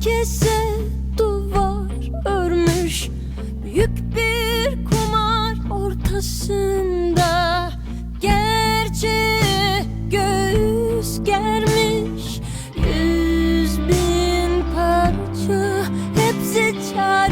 herkese duvar örmüş. Büyük bir kumar ortasında Gerçeğe göğüs germiş. Yüz bin parça hepsi çare